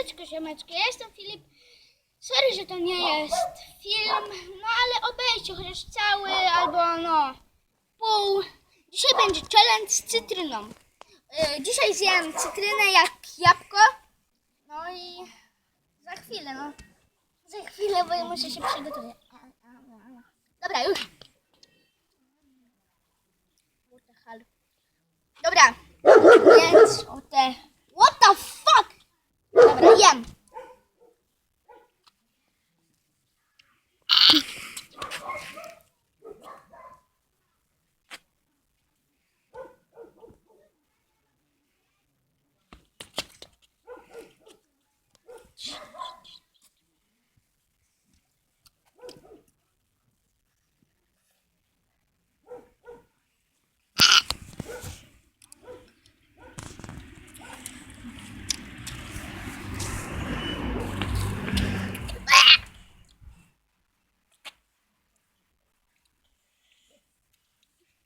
Siemaneczko, siemeczko, ja jestem Filip. Sorry, że to nie jest film, no ale obejście chociaż cały albo no pół. Dzisiaj będzie challenge z cytryną. Yy, dzisiaj zjem cytrynę jak jabłko. No i za chwilę, no. Za chwilę, bo ja muszę się przygotować. Dobra, już. What the hell? Dobra, więc o te... What the fuck? Dobra, jem.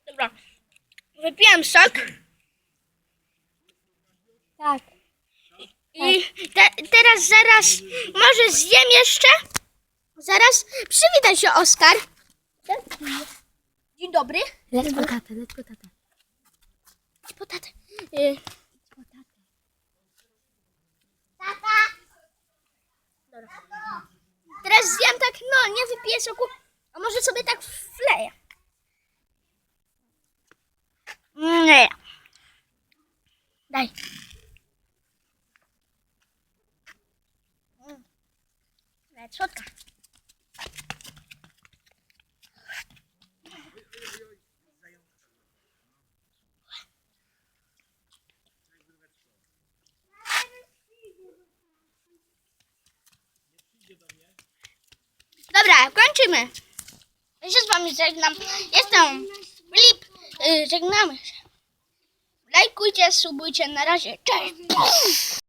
Dobra. Wypiłem sok. Tak. I te, teraz zaraz może zjem jeszcze. Zaraz przywitaj się, Oskar. Dzień dobry. Leć po tatę, leć po tatę. Idź po tatę. Y. Tata. Teraz zjem tak, no nie wypiję soku, a może sobie tak wleję. Nie. Daj. Nawet słodka. Dobra, kończymy. Ja się z wami żegnam. Jestem Filip. Y, Żegnamy się. Lajkujcie, subujcie. Na razie. Cześć.